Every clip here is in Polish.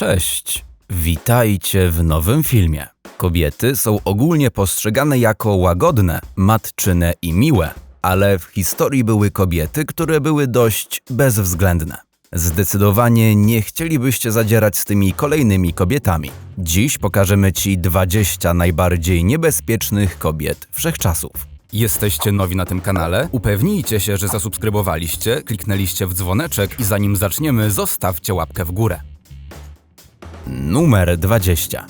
Cześć, witajcie w nowym filmie. Kobiety są ogólnie postrzegane jako łagodne, matczyne i miłe, ale w historii były kobiety, które były dość bezwzględne. Zdecydowanie nie chcielibyście zadzierać z tymi kolejnymi kobietami. Dziś pokażemy Ci 20 najbardziej niebezpiecznych kobiet wszechczasów. Jesteście nowi na tym kanale? Upewnijcie się, że zasubskrybowaliście, kliknęliście w dzwoneczek i zanim zaczniemy, zostawcie łapkę w górę. Numer 20.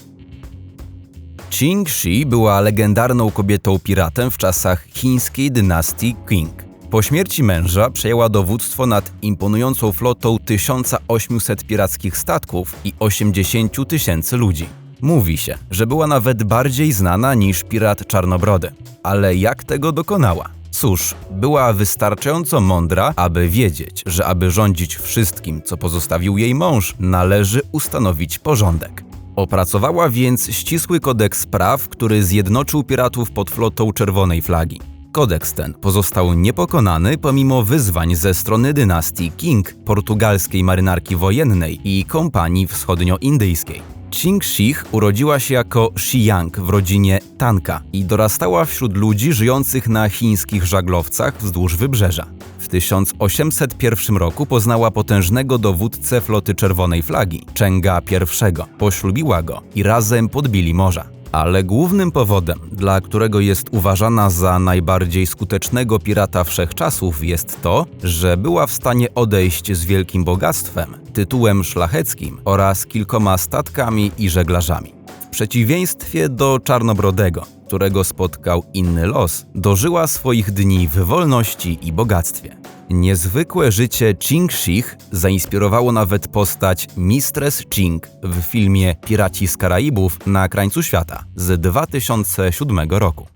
Qing Shi była legendarną kobietą piratem w czasach chińskiej dynastii Qing. Po śmierci męża przejęła dowództwo nad imponującą flotą 1800 pirackich statków i 80 tysięcy ludzi. Mówi się, że była nawet bardziej znana niż pirat Czarnobrody. Ale jak tego dokonała? Cóż, była wystarczająco mądra, aby wiedzieć, że aby rządzić wszystkim, co pozostawił jej mąż, należy ustanowić porządek. Opracowała więc ścisły kodeks praw, który zjednoczył piratów pod flotą czerwonej flagi. Kodeks ten pozostał niepokonany pomimo wyzwań ze strony dynastii King, portugalskiej marynarki wojennej i kompanii wschodnioindyjskiej. Ching Shih urodziła się jako Shiyang w rodzinie Tanka i dorastała wśród ludzi żyjących na chińskich żaglowcach wzdłuż wybrzeża. W 1801 roku poznała potężnego dowódcę floty Czerwonej Flagi, Chenga I. Poślubiła go i razem podbili morza. Ale głównym powodem, dla którego jest uważana za najbardziej skutecznego pirata wszechczasów, jest to, że była w stanie odejść z wielkim bogactwem, tytułem szlacheckim oraz kilkoma statkami i żeglarzami. W przeciwieństwie do Czarnobrodego, którego spotkał inny los, dożyła swoich dni w wolności i bogactwie. Niezwykłe życie Ching Shih zainspirowało nawet postać Mistress Ching w filmie Piraci z Karaibów na krańcu świata z 2007 roku.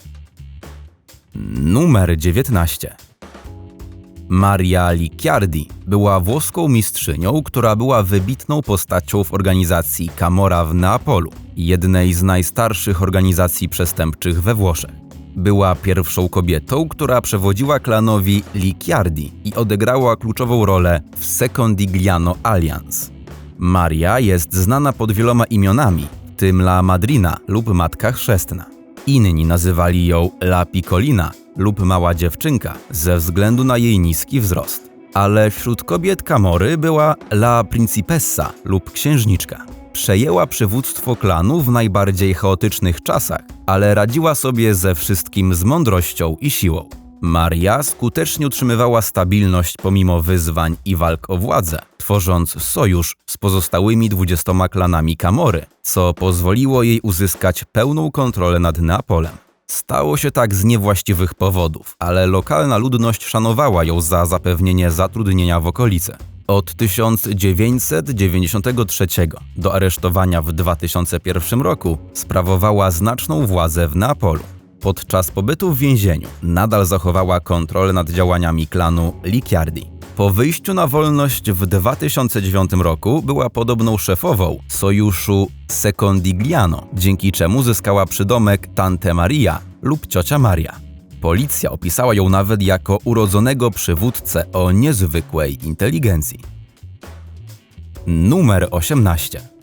Numer 19. Maria Licciardi była włoską mistrzynią, która była wybitną postacią w organizacji Camorra w Neapolu, jednej z najstarszych organizacji przestępczych we Włoszech. Była pierwszą kobietą, która przewodziła klanowi Licciardi i odegrała kluczową rolę w Secondigliano Alliance. Maria jest znana pod wieloma imionami, tym La Madrina lub Matka Chrzestna. Inni nazywali ją La Piccolina lub Mała Dziewczynka ze względu na jej niski wzrost. Ale wśród kobiet Kamory była La Principessa lub Księżniczka. Przejęła przywództwo klanu w najbardziej chaotycznych czasach, ale radziła sobie ze wszystkim z mądrością i siłą. Maria skutecznie utrzymywała stabilność pomimo wyzwań i walk o władzę, tworząc sojusz z pozostałymi dwudziestoma klanami Kamory, co pozwoliło jej uzyskać pełną kontrolę nad Neapolem. Stało się tak z niewłaściwych powodów, ale lokalna ludność szanowała ją za zapewnienie zatrudnienia w okolicy. Od 1993 do aresztowania w 2001 roku sprawowała znaczną władzę w Neapolu. Podczas pobytu w więzieniu nadal zachowała kontrolę nad działaniami klanu Licciardi. Po wyjściu na wolność w 2009 roku była podobną szefową sojuszu Secondigliano, dzięki czemu zyskała przydomek Tante Maria lub ciocia Maria. Policja opisała ją nawet jako urodzonego przywódcę o niezwykłej inteligencji. Numer 18.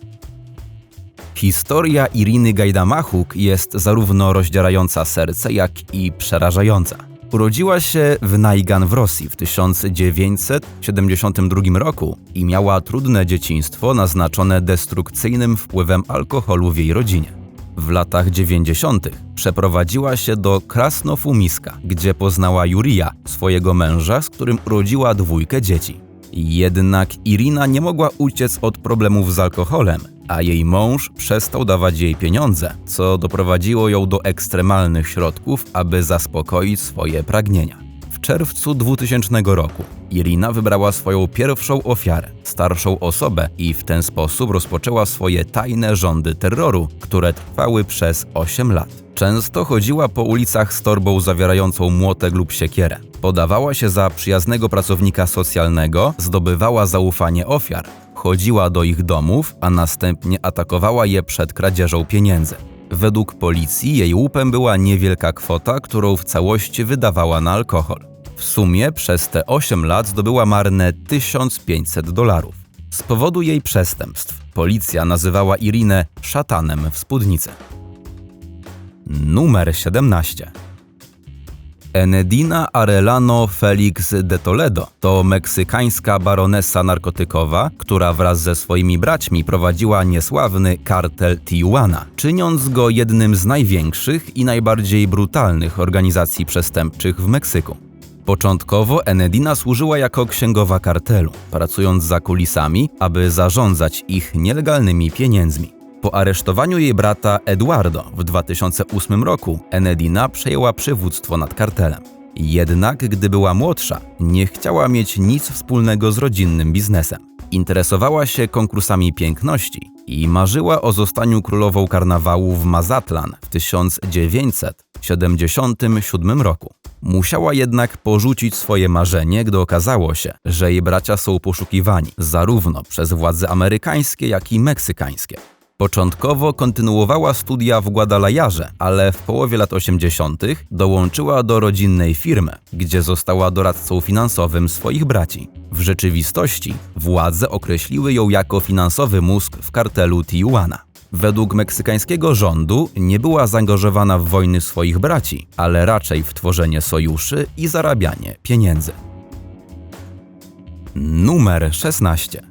Historia Iriny Gajdamachuk jest zarówno rozdzierająca serce, jak i przerażająca. Urodziła się w Najgan w Rosji w 1972 roku i miała trudne dzieciństwo naznaczone destrukcyjnym wpływem alkoholu w jej rodzinie. W latach 90. przeprowadziła się do Krasnofumiska, gdzie poznała Jurija, swojego męża, z którym urodziła dwójkę dzieci. Jednak Irina nie mogła uciec od problemów z alkoholem, a jej mąż przestał dawać jej pieniądze, co doprowadziło ją do ekstremalnych środków, aby zaspokoić swoje pragnienia. Czerwcu 2000 roku Irina wybrała swoją pierwszą ofiarę, starszą osobę i w ten sposób rozpoczęła swoje tajne rządy terroru, które trwały przez 8 lat. Często chodziła po ulicach z torbą zawierającą młotek lub siekierę. Podawała się za przyjaznego pracownika socjalnego, zdobywała zaufanie ofiar, chodziła do ich domów, a następnie atakowała je przed kradzieżą pieniędzy. Według policji jej łupem była niewielka kwota, którą w całości wydawała na alkohol. W sumie przez te 8 lat zdobyła marne 1500 dolarów. Z powodu jej przestępstw policja nazywała Irinę szatanem w spódnicy. Numer 17. Enedina Arellano Felix de Toledo to meksykańska baronesa narkotykowa, która wraz ze swoimi braćmi prowadziła niesławny kartel Tijuana, czyniąc go jednym z największych i najbardziej brutalnych organizacji przestępczych w Meksyku. Początkowo Enedina służyła jako księgowa kartelu, pracując za kulisami, aby zarządzać ich nielegalnymi pieniędzmi. Po aresztowaniu jej brata Eduardo w 2008 roku Enedina przejęła przywództwo nad kartelem. Jednak gdy była młodsza, nie chciała mieć nic wspólnego z rodzinnym biznesem. Interesowała się konkursami piękności i marzyła o zostaniu królową karnawału w Mazatlan w 1977 roku. Musiała jednak porzucić swoje marzenie, gdy okazało się, że jej bracia są poszukiwani zarówno przez władze amerykańskie, jak i meksykańskie. Początkowo kontynuowała studia w Guadalajarze, ale w połowie lat 80. dołączyła do rodzinnej firmy, gdzie została doradcą finansowym swoich braci. W rzeczywistości władze określiły ją jako finansowy mózg w kartelu Tijuana. Według meksykańskiego rządu nie była zaangażowana w wojny swoich braci, ale raczej w tworzenie sojuszy i zarabianie pieniędzy. Numer 16.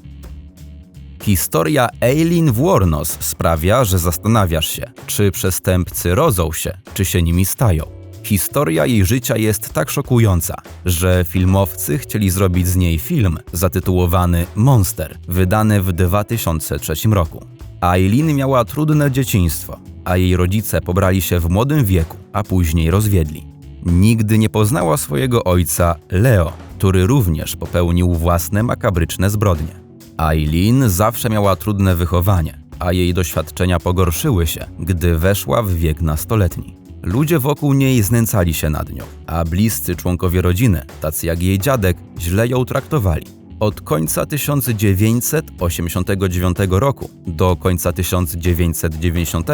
Historia Eileen Wuornos sprawia, że zastanawiasz się, czy przestępcy rodzą się, czy się nimi stają. Historia jej życia jest tak szokująca, że filmowcy chcieli zrobić z niej film zatytułowany Monster, wydany w 2003 roku. Eileen miała trudne dzieciństwo, a jej rodzice pobrali się w młodym wieku, a później rozwiedli. Nigdy nie poznała swojego ojca Leo, który również popełnił własne makabryczne zbrodnie. Eileen zawsze miała trudne wychowanie, a jej doświadczenia pogorszyły się, gdy weszła w wiek nastoletni. Ludzie wokół niej znęcali się nad nią, a bliscy członkowie rodziny, tacy jak jej dziadek, źle ją traktowali. Od końca 1989 roku do końca 1990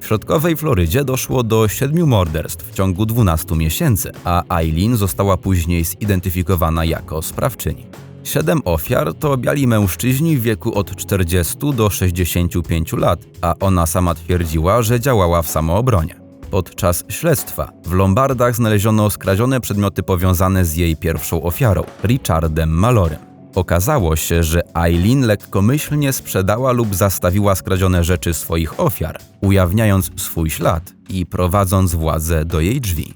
w środkowej Florydzie doszło do siedmiu morderstw w ciągu 12 miesięcy, a Eileen została później zidentyfikowana jako sprawczyni. Siedem ofiar to biali mężczyźni w wieku od 40 do 65 lat, a ona sama twierdziła, że działała w samoobronie. Podczas śledztwa w Lombardach znaleziono skradzione przedmioty powiązane z jej pierwszą ofiarą, Richardem Malorem. Okazało się, że Eileen lekkomyślnie sprzedała lub zastawiła skradzione rzeczy swoich ofiar, ujawniając swój ślad i prowadząc władzę do jej drzwi.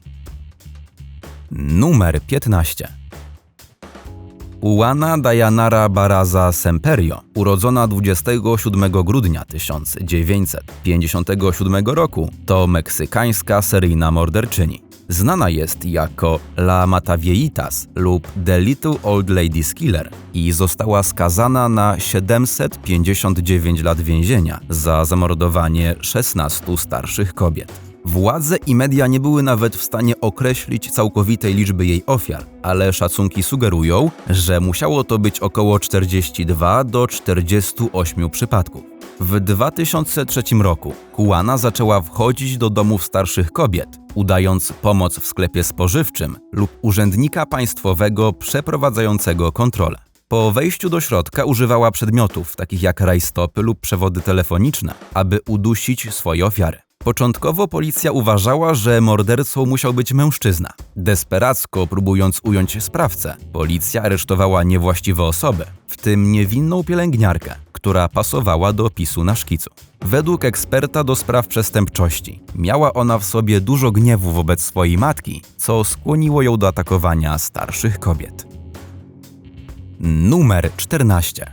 Numer 15. Ułana Dayanara Baraza Semperio, urodzona 27 grudnia 1957 roku, to meksykańska seryjna morderczyni. Znana jest jako La Matavieitas lub The Little Old Ladies Killer i została skazana na 759 lat więzienia za zamordowanie 16 starszych kobiet. Władze i media nie były nawet w stanie określić całkowitej liczby jej ofiar, ale szacunki sugerują, że musiało to być około 42 do 48 przypadków. W 2003 roku Kuana zaczęła wchodzić do domów starszych kobiet, udając pomoc w sklepie spożywczym lub urzędnika państwowego przeprowadzającego kontrolę. Po wejściu do środka używała przedmiotów takich jak rajstopy lub przewody telefoniczne, aby udusić swoje ofiary. Początkowo policja uważała, że mordercą musiał być mężczyzna. Desperacko próbując ująć sprawcę, policja aresztowała niewłaściwe osoby, w tym niewinną pielęgniarkę, która pasowała do opisu na szkicu. Według eksperta do spraw przestępczości miała ona w sobie dużo gniewu wobec swojej matki, co skłoniło ją do atakowania starszych kobiet. Numer 14.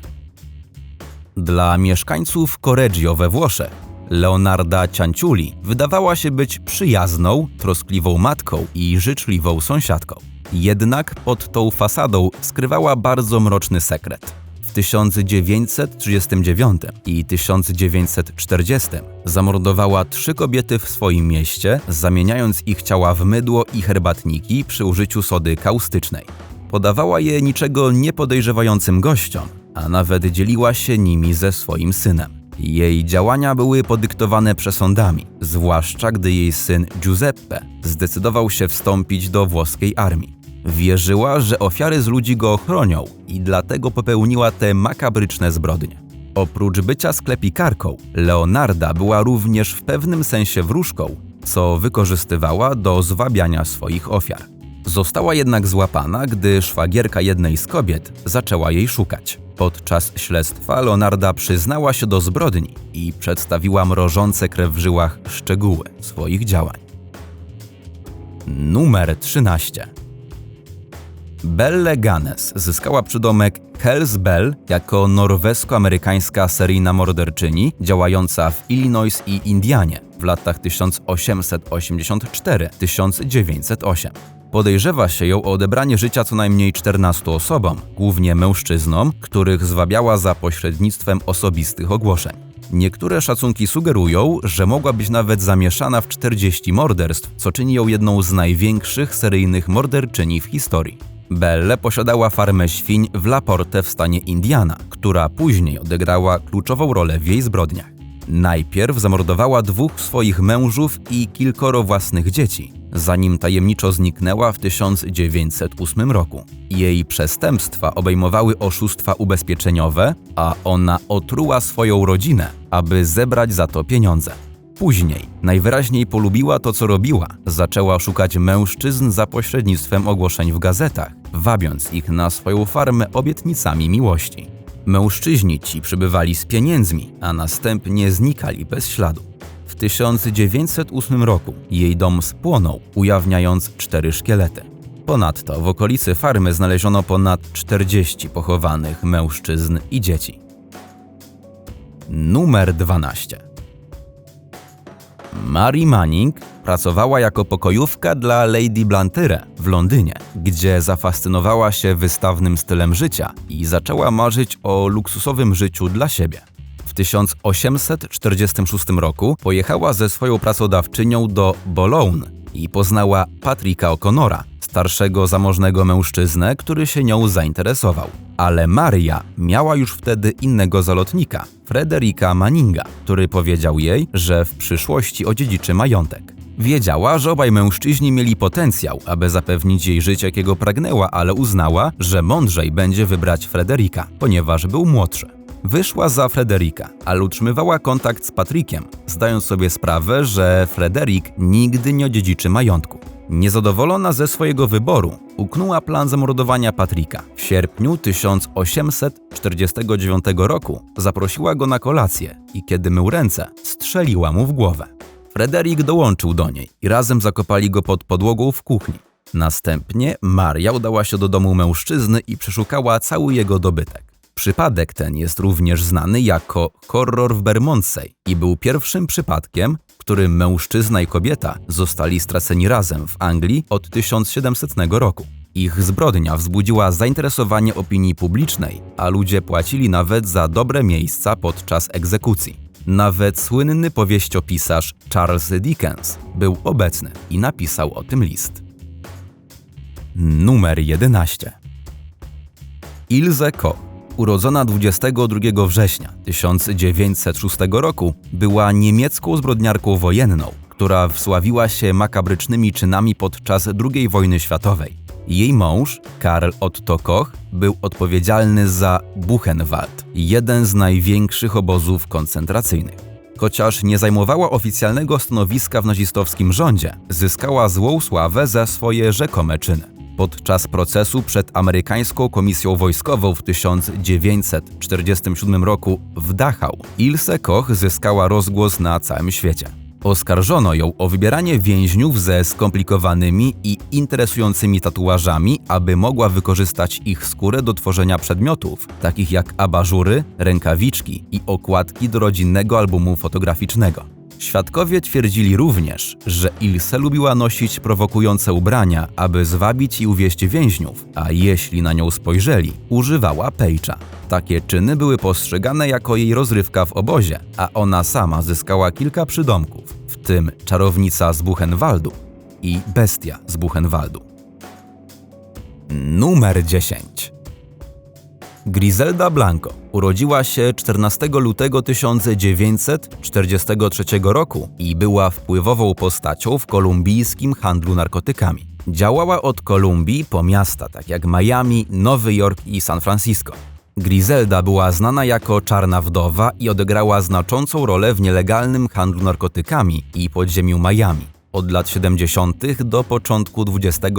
Dla mieszkańców Correggio we Włoszech Leonarda Cianciuli wydawała się być przyjazną, troskliwą matką i życzliwą sąsiadką. Jednak pod tą fasadą skrywała bardzo mroczny sekret. W 1939 i 1940 zamordowała trzy kobiety w swoim mieście, zamieniając ich ciała w mydło i herbatniki przy użyciu sody kaustycznej. Podawała je niczego niepodejrzewającym gościom, a nawet dzieliła się nimi ze swoim synem. Jej działania były podyktowane przesądami, zwłaszcza gdy jej syn Giuseppe zdecydował się wstąpić do włoskiej armii. Wierzyła, że ofiary z ludzi go ochronią i dlatego popełniła te makabryczne zbrodnie. Oprócz bycia sklepikarką, Leonarda była również w pewnym sensie wróżką, co wykorzystywała do zwabiania swoich ofiar. Została jednak złapana, gdy szwagierka jednej z kobiet zaczęła jej szukać. Podczas śledztwa Leonarda przyznała się do zbrodni i przedstawiła mrożące krew w żyłach szczegóły swoich działań. Numer 13. Belle Ganes zyskała przydomek Hells Bell jako norwesko-amerykańska seryjna morderczyni działająca w Illinois i Indianie w latach 1884-1908. Podejrzewa się ją o odebranie życia co najmniej 14 osobom, głównie mężczyznom, których zwabiała za pośrednictwem osobistych ogłoszeń. Niektóre szacunki sugerują, że mogła być nawet zamieszana w 40 morderstw, co czyni ją jedną z największych seryjnych morderczyni w historii. Belle posiadała farmę świń w Laporte w stanie Indiana, która później odegrała kluczową rolę w jej zbrodniach. Najpierw zamordowała dwóch swoich mężów i kilkoro własnych dzieci, zanim tajemniczo zniknęła w 1908 roku. Jej przestępstwa obejmowały oszustwa ubezpieczeniowe, a ona otruła swoją rodzinę, aby zebrać za to pieniądze. Później najwyraźniej polubiła to, co robiła. Zaczęła szukać mężczyzn za pośrednictwem ogłoszeń w gazetach, wabiąc ich na swoją farmę obietnicami miłości. Mężczyźni ci przybywali z pieniędzmi, a następnie znikali bez śladu. W 1908 roku jej dom spłonął, ujawniając cztery szkielety. Ponadto w okolicy farmy znaleziono ponad 40 pochowanych mężczyzn i dzieci. Numer 12. Mary Manning pracowała jako pokojówka dla Lady Blantyre w Londynie, gdzie zafascynowała się wystawnym stylem życia i zaczęła marzyć o luksusowym życiu dla siebie. W 1846 roku pojechała ze swoją pracodawczynią do Boulogne i poznała Patricka O'Connora, starszego zamożnego mężczyznę, który się nią zainteresował. Ale Maria miała już wtedy innego zalotnika, Frederika Manninga, który powiedział jej, że w przyszłości odziedziczy majątek. Wiedziała, że obaj mężczyźni mieli potencjał, aby zapewnić jej życie, jakiego pragnęła, ale uznała, że mądrzej będzie wybrać Frederika, ponieważ był młodszy. Wyszła za Frederika, ale utrzymywała kontakt z Patrykiem, zdając sobie sprawę, że Frederik nigdy nie odziedziczy majątku. Niezadowolona ze swojego wyboru, uknęła plan zamordowania Patryka. W sierpniu 1849 roku zaprosiła go na kolację i kiedy mył ręce, strzeliła mu w głowę. Frederik dołączył do niej i razem zakopali go pod podłogą w kuchni. Następnie Maria udała się do domu mężczyzny i przeszukała cały jego dobytek. Przypadek ten jest również znany jako horror w Bermondsey i był pierwszym przypadkiem, w którym mężczyzna i kobieta zostali straceni razem w Anglii od 1700 roku. Ich zbrodnia wzbudziła zainteresowanie opinii publicznej, a ludzie płacili nawet za dobre miejsca podczas egzekucji. Nawet słynny powieściopisarz Charles Dickens był obecny i napisał o tym list. Numer 11 Ilse Koch urodzona 22 września 1906 roku, była niemiecką zbrodniarką wojenną, która wsławiła się makabrycznymi czynami podczas II wojny światowej. Jej mąż, Karl Otto Koch, był odpowiedzialny za Buchenwald, jeden z największych obozów koncentracyjnych. Chociaż nie zajmowała oficjalnego stanowiska w nazistowskim rządzie, zyskała złą sławę za swoje rzekome czyny. Podczas procesu przed amerykańską komisją wojskową w 1947 roku w Dachau Ilse Koch zyskała rozgłos na całym świecie. Oskarżono ją o wybieranie więźniów ze skomplikowanymi i interesującymi tatuażami, aby mogła wykorzystać ich skórę do tworzenia przedmiotów, takich jak abażury, rękawiczki i okładki do rodzinnego albumu fotograficznego. Świadkowie twierdzili również, że Ilse lubiła nosić prowokujące ubrania, aby zwabić i uwieść więźniów, a jeśli na nią spojrzeli, używała pejcza. Takie czyny były postrzegane jako jej rozrywka w obozie, a ona sama zyskała kilka przydomków, w tym czarownica z Buchenwaldu i bestia z Buchenwaldu. Numer 10 Griselda Blanco urodziła się 14 lutego 1943 roku i była wpływową postacią w kolumbijskim handlu narkotykami. Działała od Kolumbii po miasta tak jak Miami, Nowy Jork i San Francisco. Griselda była znana jako czarna wdowa i odegrała znaczącą rolę w nielegalnym handlu narkotykami i podziemiu Miami od lat 70. do początku XXI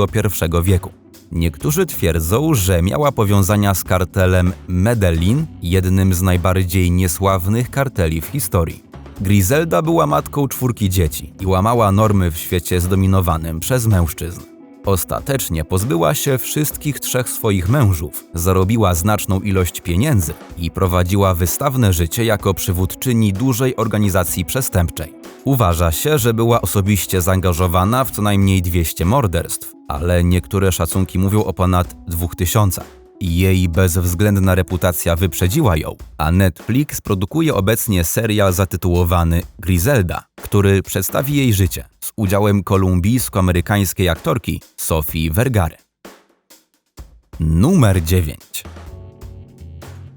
wieku. Niektórzy twierdzą, że miała powiązania z kartelem Medellin, jednym z najbardziej niesławnych karteli w historii. Griselda była matką czwórki dzieci i łamała normy w świecie zdominowanym przez mężczyzn. Ostatecznie pozbyła się wszystkich trzech swoich mężów, zarobiła znaczną ilość pieniędzy i prowadziła wystawne życie jako przywódczyni dużej organizacji przestępczej. Uważa się, że była osobiście zaangażowana w co najmniej 200 morderstw, ale niektóre szacunki mówią o ponad 2000. Jej bezwzględna reputacja wyprzedziła ją, a Netflix produkuje obecnie serial zatytułowany Griselda, który przedstawi jej życie z udziałem kolumbijsko-amerykańskiej aktorki Sophie Vergary. Numer 9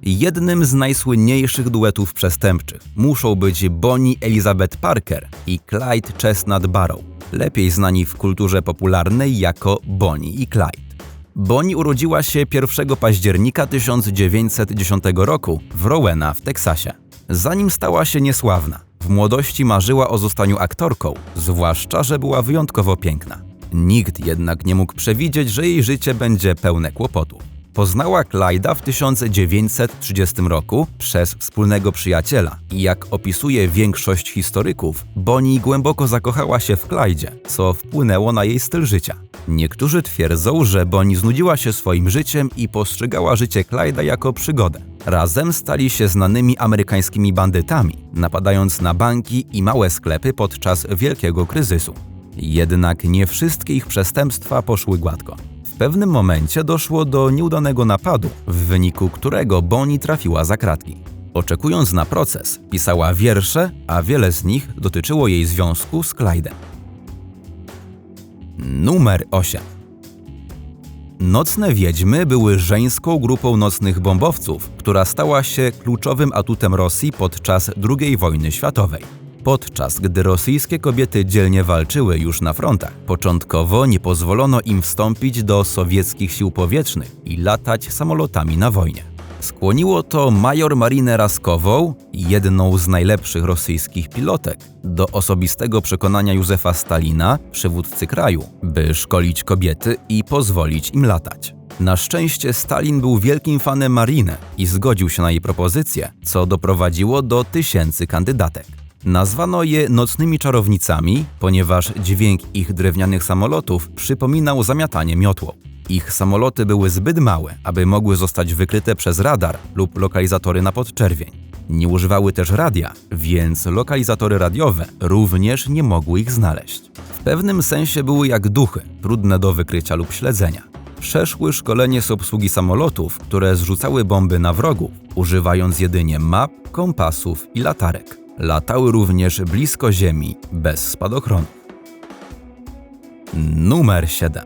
Jednym z najsłynniejszych duetów przestępczych muszą być Bonnie Elizabeth Parker i Clyde Chestnut Barrow, lepiej znani w kulturze popularnej jako Bonnie i Clyde. Bonnie urodziła się 1 października 1910 roku w Rowena w Teksasie. Zanim stała się niesławna, w młodości marzyła o zostaniu aktorką, zwłaszcza, że była wyjątkowo piękna. Nikt jednak nie mógł przewidzieć, że jej życie będzie pełne kłopotów. Poznała Clyda w 1930 roku przez wspólnego przyjaciela i jak opisuje większość historyków, Bonnie głęboko zakochała się w Clydzie, co wpłynęło na jej styl życia. Niektórzy twierdzą, że Bonnie znudziła się swoim życiem i postrzegała życie Clyda jako przygodę. Razem stali się znanymi amerykańskimi bandytami, napadając na banki i małe sklepy podczas wielkiego kryzysu. Jednak nie wszystkie ich przestępstwa poszły gładko pewnym momencie doszło do nieudanego napadu, w wyniku którego Bonnie trafiła za kratki. Oczekując na proces, pisała wiersze, a wiele z nich dotyczyło jej związku z Clyde'em. Numer 8 Nocne Wiedźmy były żeńską grupą nocnych bombowców, która stała się kluczowym atutem Rosji podczas II wojny światowej. Podczas gdy rosyjskie kobiety dzielnie walczyły już na frontach, początkowo nie pozwolono im wstąpić do sowieckich sił powietrznych i latać samolotami na wojnie. Skłoniło to major Marinę Raskową, jedną z najlepszych rosyjskich pilotek, do osobistego przekonania Józefa Stalina, przywódcy kraju, by szkolić kobiety i pozwolić im latać. Na szczęście Stalin był wielkim fanem Mariny i zgodził się na jej propozycję, co doprowadziło do tysięcy kandydatek. Nazwano je nocnymi czarownicami, ponieważ dźwięk ich drewnianych samolotów przypominał zamiatanie miotłą. Ich samoloty były zbyt małe, aby mogły zostać wykryte przez radar lub lokalizatory na podczerwień. Nie używały też radia, więc lokalizatory radiowe również nie mogły ich znaleźć. W pewnym sensie były jak duchy, trudne do wykrycia lub śledzenia. Przeszły szkolenie z obsługi samolotów, które zrzucały bomby na wrogów, używając jedynie map, kompasów i latarek. Latały również blisko Ziemi, bez spadochronu. Numer 7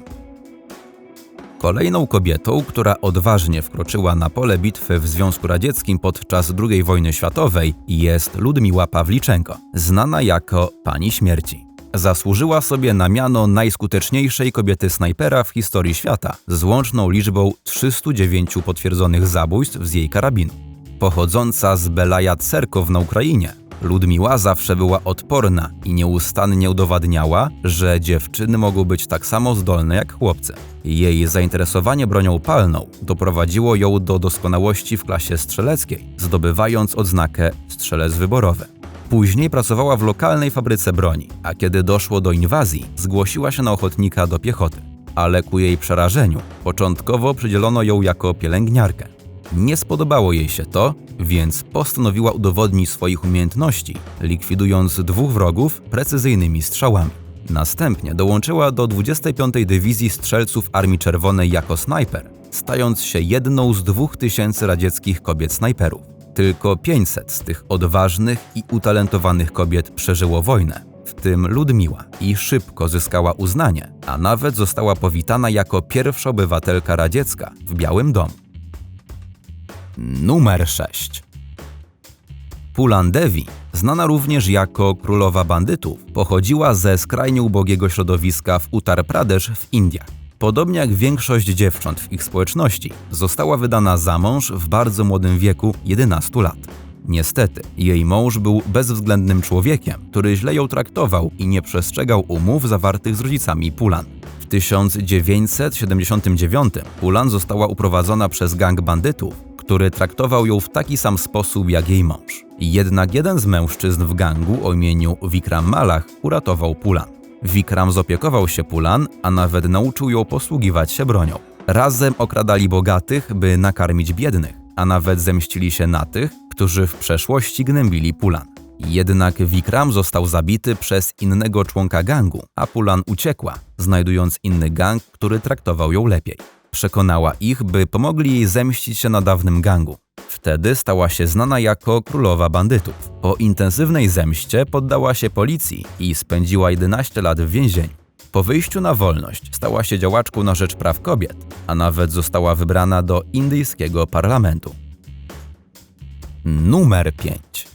Kolejną kobietą, która odważnie wkroczyła na pole bitwy w Związku Radzieckim podczas II wojny światowej jest Ludmiła Pawliczenko, znana jako Pani Śmierci. Zasłużyła sobie na miano najskuteczniejszej kobiety snajpera w historii świata, z łączną liczbą 309 potwierdzonych zabójstw z jej karabinu. Pochodząca z Belaja Cerkow na Ukrainie, Ludmiła zawsze była odporna i nieustannie udowadniała, że dziewczyny mogą być tak samo zdolne jak chłopcy. Jej zainteresowanie bronią palną doprowadziło ją do doskonałości w klasie strzeleckiej, zdobywając odznakę strzelec wyborowy. Później pracowała w lokalnej fabryce broni, a kiedy doszło do inwazji, zgłosiła się na ochotnika do piechoty. Ale ku jej przerażeniu, początkowo przydzielono ją jako pielęgniarkę. Nie spodobało jej się to, więc postanowiła udowodnić swoich umiejętności, likwidując dwóch wrogów precyzyjnymi strzałami. Następnie dołączyła do 25. Dywizji Strzelców Armii Czerwonej jako snajper, stając się jedną z dwóch tysięcy radzieckich kobiet snajperów. Tylko 500 z tych odważnych i utalentowanych kobiet przeżyło wojnę, w tym Ludmiła, i szybko zyskała uznanie, a nawet została powitana jako pierwsza obywatelka radziecka w Białym Domu. Numer 6. Pulan Devi, znana również jako królowa bandytów, pochodziła ze skrajnie ubogiego środowiska w Uttar Pradesh w Indiach. Podobnie jak większość dziewcząt w ich społeczności, została wydana za mąż w bardzo młodym wieku 11 lat. Niestety, jej mąż był bezwzględnym człowiekiem, który źle ją traktował i nie przestrzegał umów zawartych z rodzicami Pulan. W 1979 Pulan została uprowadzona przez gang bandytów, który traktował ją w taki sam sposób jak jej mąż. Jednak jeden z mężczyzn w gangu o imieniu Vikram Malach uratował Pulan. Vikram zopiekował się Pulan, a nawet nauczył ją posługiwać się bronią. Razem okradali bogatych, by nakarmić biednych, a nawet zemścili się na tych, którzy w przeszłości gnębili Pulan. Jednak Vikram został zabity przez innego członka gangu, a Pulan uciekła, znajdując inny gang, który traktował ją lepiej. Przekonała ich, by pomogli jej zemścić się na dawnym gangu. Wtedy stała się znana jako królowa bandytów. Po intensywnej zemście poddała się policji i spędziła 11 lat w więzieniu. Po wyjściu na wolność stała się działaczką na rzecz praw kobiet, a nawet została wybrana do indyjskiego parlamentu. Numer 5.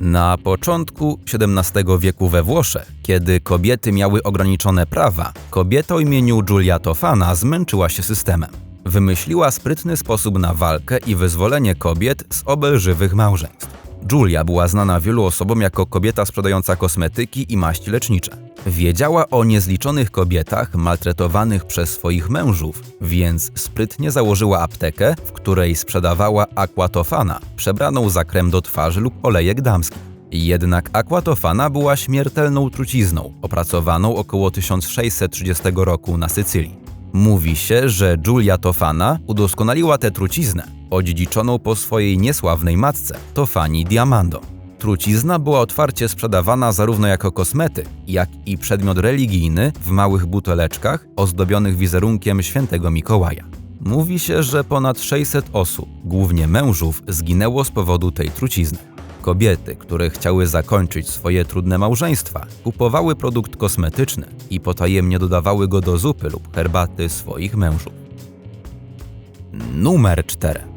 Na początku XVII wieku we Włoszech, kiedy kobiety miały ograniczone prawa, kobieta o imieniu Giulia Tofana zmęczyła się systemem. Wymyśliła sprytny sposób na walkę i wyzwolenie kobiet z obelżywych małżeństw. Julia była znana wielu osobom jako kobieta sprzedająca kosmetyki i maści lecznicze. Wiedziała o niezliczonych kobietach maltretowanych przez swoich mężów, więc sprytnie założyła aptekę, w której sprzedawała aquatofana, przebraną za krem do twarzy lub olejek damski. Jednak aquatofana była śmiertelną trucizną, opracowaną około 1630 roku na Sycylii. Mówi się, że Giulia Tofana udoskonaliła tę truciznę, odziedziczoną po swojej niesławnej matce, Tofani Diamando. Trucizna była otwarcie sprzedawana zarówno jako kosmetyk, jak i przedmiot religijny w małych buteleczkach ozdobionych wizerunkiem świętego Mikołaja. Mówi się, że ponad 600 osób, głównie mężów, zginęło z powodu tej trucizny. Kobiety, które chciały zakończyć swoje trudne małżeństwa, kupowały produkt kosmetyczny i potajemnie dodawały go do zupy lub herbaty swoich mężów. Numer 4.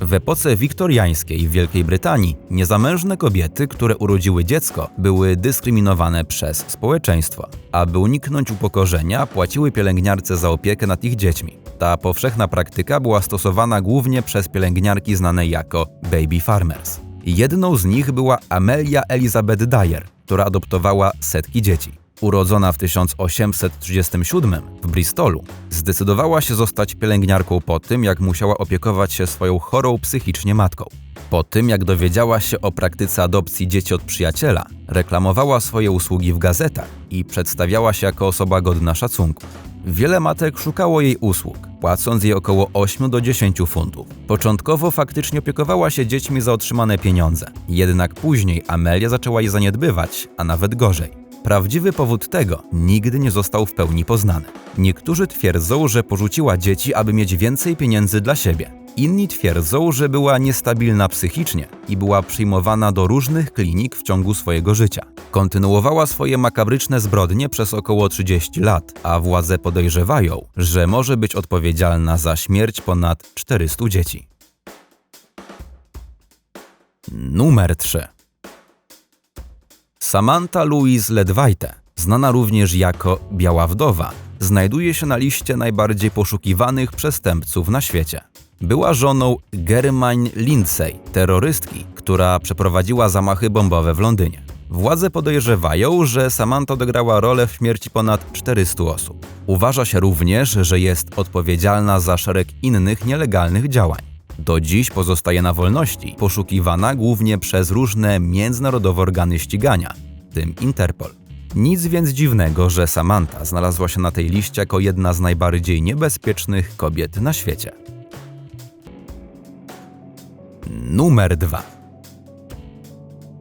W epoce wiktoriańskiej w Wielkiej Brytanii niezamężne kobiety, które urodziły dziecko, były dyskryminowane przez społeczeństwo. Aby uniknąć upokorzenia, płaciły pielęgniarce za opiekę nad ich dziećmi. Ta powszechna praktyka była stosowana głównie przez pielęgniarki znane jako baby farmers. Jedną z nich była Amelia Elizabeth Dyer, która adoptowała setki dzieci. Urodzona w 1837 w Bristolu, zdecydowała się zostać pielęgniarką po tym, jak musiała opiekować się swoją chorą psychicznie matką. Po tym, jak dowiedziała się o praktyce adopcji dzieci od przyjaciela, reklamowała swoje usługi w gazetach i przedstawiała się jako osoba godna szacunku. Wiele matek szukało jej usług, płacąc jej około 8 do 10 funtów. Początkowo faktycznie opiekowała się dziećmi za otrzymane pieniądze, jednak później Amelia zaczęła je zaniedbywać, a nawet gorzej. Prawdziwy powód tego nigdy nie został w pełni poznany. Niektórzy twierdzą, że porzuciła dzieci, aby mieć więcej pieniędzy dla siebie. Inni twierdzą, że była niestabilna psychicznie i była przyjmowana do różnych klinik w ciągu swojego życia. Kontynuowała swoje makabryczne zbrodnie przez około 30 lat, a władze podejrzewają, że może być odpowiedzialna za śmierć ponad 400 dzieci. Numer 3. Samantha Louise Ledwajte, znana również jako Biała Wdowa, znajduje się na liście najbardziej poszukiwanych przestępców na świecie. Była żoną Germaine Lindsay, terrorystki, która przeprowadziła zamachy bombowe w Londynie. Władze podejrzewają, że Samantha odegrała rolę w śmierci ponad 400 osób. Uważa się również, że jest odpowiedzialna za szereg innych nielegalnych działań. Do dziś pozostaje na wolności, poszukiwana głównie przez różne międzynarodowe organy ścigania, tym Interpol. Nic więc dziwnego, że Samantha znalazła się na tej liście jako jedna z najbardziej niebezpiecznych kobiet na świecie. Numer 2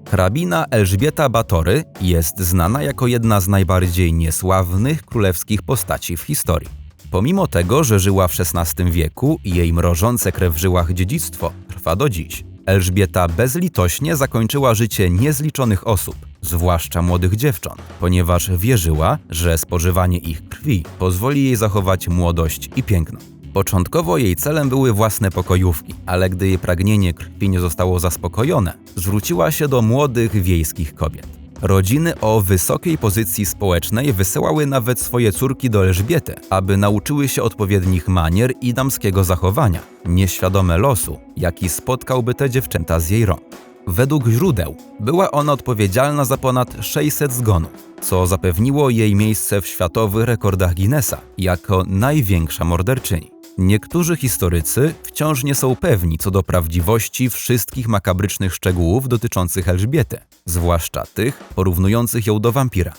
Hrabina Elżbieta Batory jest znana jako jedna z najbardziej niesławnych królewskich postaci w historii. Pomimo tego, że żyła w XVI wieku i jej mrożące krew w żyłach dziedzictwo trwa do dziś, Elżbieta bezlitośnie zakończyła życie niezliczonych osób, zwłaszcza młodych dziewcząt, ponieważ wierzyła, że spożywanie ich krwi pozwoli jej zachować młodość i piękno. Początkowo jej celem były własne pokojówki, ale gdy jej pragnienie krwi nie zostało zaspokojone, zwróciła się do młodych wiejskich kobiet. Rodziny o wysokiej pozycji społecznej wysyłały nawet swoje córki do Elżbiety, aby nauczyły się odpowiednich manier i damskiego zachowania, nieświadome losu, jaki spotkałby te dziewczęta z jej rąk. Według źródeł była ona odpowiedzialna za ponad 600 zgonów, co zapewniło jej miejsce w światowych rekordach Guinnessa jako największa morderczyni. Niektórzy historycy wciąż nie są pewni co do prawdziwości wszystkich makabrycznych szczegółów dotyczących Elżbiety, zwłaszcza tych porównujących ją do wampira.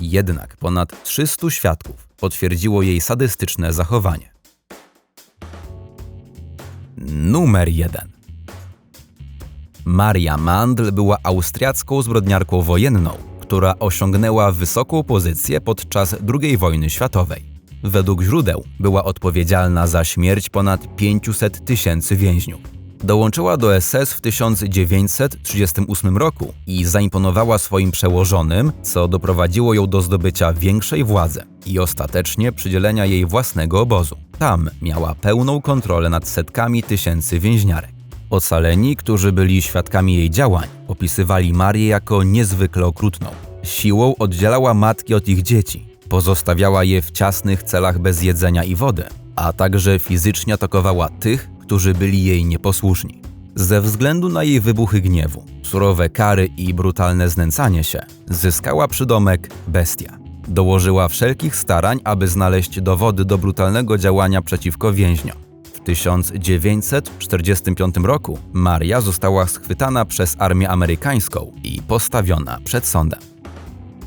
Jednak ponad 300 świadków potwierdziło jej sadystyczne zachowanie. Numer 1 Maria Mandl była austriacką zbrodniarką wojenną, która osiągnęła wysoką pozycję podczas II wojny światowej. Według źródeł była odpowiedzialna za śmierć ponad 500 tysięcy więźniów. Dołączyła do SS w 1938 roku i zaimponowała swoim przełożonym, co doprowadziło ją do zdobycia większej władzy i ostatecznie przydzielenia jej własnego obozu. Tam miała pełną kontrolę nad setkami tysięcy więźniarek. Ocaleni, którzy byli świadkami jej działań, opisywali Marię jako niezwykle okrutną. Siłą oddzielała matki od ich dzieci, pozostawiała je w ciasnych celach bez jedzenia i wody, a także fizycznie atakowała tych, którzy byli jej nieposłuszni. Ze względu na jej wybuchy gniewu, surowe kary i brutalne znęcanie się, zyskała przydomek bestia. Dołożyła wszelkich starań, aby znaleźć dowody do brutalnego działania przeciwko więźniom. W 1945 roku Maria została schwytana przez armię amerykańską i postawiona przed sądem.